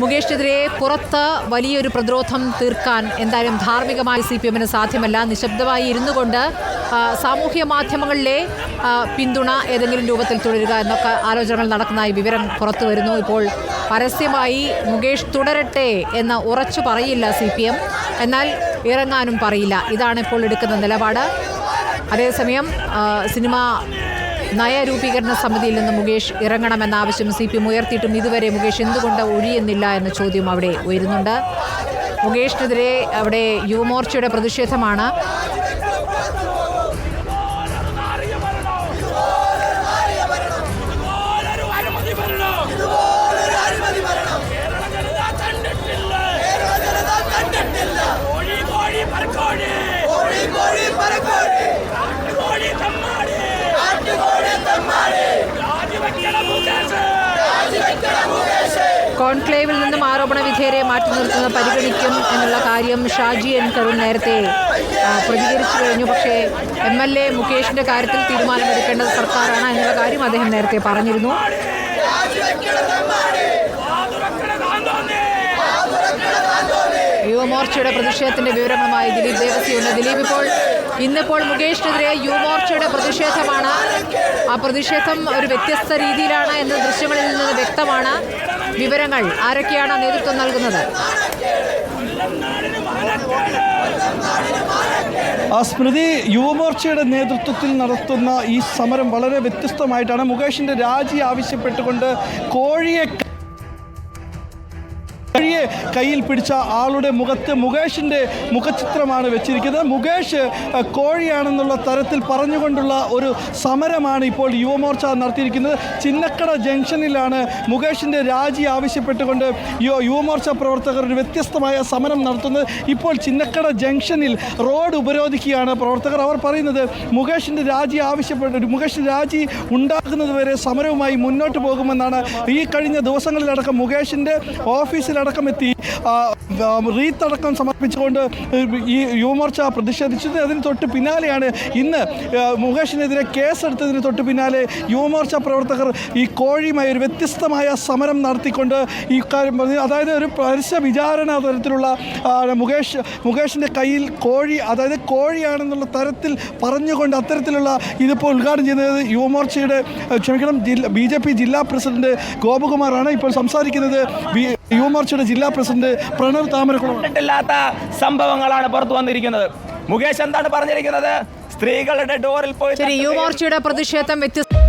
മുകേഷിനെതിരെ പുറത്ത് വലിയൊരു പ്രതിരോധം തീർക്കാൻ എന്തായാലും ധാർമ്മികമായി സി പി എമ്മിന് സാധ്യമല്ല. നിശബ്ദമായി ഇരുന്നു കൊണ്ട് സാമൂഹ്യ മാധ്യമങ്ങളിലെ പിന്തുണ ഏതെങ്കിലും രൂപത്തിൽ തുടരുക എന്നൊക്കെ ആലോചനകൾ നടക്കുന്നതായി വിവരം പുറത്തു വരുന്നു. ഇപ്പോൾ പരസ്യമായി മുകേഷ് തുടരട്ടെ എന്ന് ഉറച്ചു പറയില്ല സി പി എം. എന്നാൽ ഇറങ്ങാനും പറയില്ല. ഇതാണ് ഇപ്പോൾ എടുക്കുന്ന നിലപാട്. അതേസമയം സിനിമ നയരൂപീകരണ സമിതിയിൽ നിന്ന് മുകേഷ് ഇറങ്ങണമെന്ന ആവശ്യം സി പി എം ഉയർത്തിയിട്ടും ഇതുവരെ മുകേഷ് എന്തുകൊണ്ട് ഒഴിയുന്നില്ല എന്ന ചോദ്യം അവിടെ ഉയരുന്നുണ്ട്. മുകേഷിനെതിരെ അവിടെ യുവമോർച്ചയുടെ പ്രതിഷേധമാണ്. കോൺക്ലേവിൽ നിന്നും ആരോപണ വിധേയരെ മാറ്റി നിർത്തുന്നത് പരിഗണിക്കും എന്നുള്ള കാര്യം ഷാജി എൻ കരുൺ നേരത്തെ പ്രതികരിച്ചു കഴിഞ്ഞു. പക്ഷേ എം എൽ എ മുകേഷിന്റെ കാര്യത്തിൽ തീരുമാനമെടുക്കേണ്ടത് സർക്കാരാണ് എന്നുള്ള കാര്യം അദ്ദേഹം നേരത്തെ പറഞ്ഞിരുന്നു. യുവമോർച്ചയുടെ പ്രതിഷേധത്തിന്റെ വിവരങ്ങളുമായി ദിലീപ് ദേവസിയുണ്ട് ദിലീപ് ഇപ്പോൾ ഇന്നിപ്പോൾ മുകേഷിനെതിരെ യുവമോർച്ചയുടെ പ്രതിഷേധമാണ്. ആ പ്രതിഷേധം ഒരു വ്യത്യസ്ത രീതിയിലാണ് എന്ന ദൃശ്യങ്ങളിൽ നിന്ന് വ്യക്തമാണ്. വിവരങ്ങൾ ആരൊക്കെയാണ് നേതൃത്വം നൽകുന്നത്? ആ സ്മൃതി യുവമോർച്ചയുടെ നേതൃത്വത്തിൽ നടത്തുന്ന ഈ സമരം വളരെ വ്യത്യസ്തമായിട്ടാണ് മുകേഷിന്റെ രാജി ആവശ്യപ്പെട്ടുകൊണ്ട് കോഴിയെ കയ്യിൽ പിടിച്ച ആളുടെ മുഖത്ത് മുകേഷിന്റെ മുഖചിത്രമാണ് വെച്ചിരിക്കുന്നത്. മുകേഷ് കോഴിയാണെന്നുള്ള തരത്തിൽ പറഞ്ഞുകൊണ്ടുള്ള ഒരു സമരമാണ് ഇപ്പോൾ യുവമോർച്ച നടത്തിയിരിക്കുന്നത്. ചിന്നക്കട ജംഗ്ഷനിലാണ് മുകേഷിന്റെ രാജി ആവശ്യപ്പെട്ടുകൊണ്ട് യുവ യുവമോർച്ച പ്രവർത്തകർ ഒരു വ്യത്യസ്തമായ സമരം നടത്തുന്നത്. ഇപ്പോൾ ചിന്നക്കട ജംഗ്ഷനിൽ റോഡ് ഉപരോധിക്കുകയാണ് പ്രവർത്തകർ. അവർ പറയുന്നത് മുകേഷിന്റെ രാജി ആവശ്യപ്പെട്ട് മുകേഷ് രാജി ഉണ്ടാകുന്നതുവരെ സമരവുമായി മുന്നോട്ട് പോകുമെന്നാണ്. ഈ കഴിഞ്ഞ ദിവസങ്ങളിലടക്കം മുകേഷിന്റെ ഓഫീസിലടക്കം എത്തി ആ, സമർപ്പിച്ചുകൊണ്ട് ഈ യുവമോർച്ച പ്രതിഷേധിച്ചത് അതിന് തൊട്ട് പിന്നാലെയാണ്. ഇന്ന് മുകേഷിനെതിരെ കേസെടുത്തതിന് തൊട്ട് പിന്നാലെ യുവമോർച്ച പ്രവർത്തകർ ഈ കോഴിയുമായി ഒരു വ്യത്യസ്തമായ സമരം നടത്തിക്കൊണ്ട് ഈ കാര്യം അതായത് ഒരു പരസ്യ വിചാരണ തരത്തിലുള്ള മുകേഷ് മുകേഷിന്റെ കയ്യിൽ കോഴി അതായത് കോഴിയാണെന്നുള്ള തരത്തിൽ പറഞ്ഞുകൊണ്ട് അത്തരത്തിലുള്ള ഇതിപ്പോൾ ഉദ്ഘാടനം ചെയ്യുന്നത് യുവമോർച്ചയുടെ ക്ഷമിക്കണം ജില്ല ബി ജെ പി ജില്ലാ പ്രസിഡന്റ് ഗോപകുമാറാണ്. ഇപ്പോൾ സംസാരിക്കുന്നത് യുവമോർച്ചയുടെ ജില്ലാ പ്രസിഡന്റ് പ്രണവ് താമരക്കുളമില്ലാത്ത സംഭവങ്ങളാണ് പുറത്തു വന്നിരിക്കുന്നത്. മുകേഷ് എന്താണ് പറഞ്ഞിരിക്കുന്നത്? സ്ത്രീകളുടെ ഡോറിൽ പോയി യുവമോർച്ചയുടെ പ്രതിഷേധം വ്യത്യസ്ത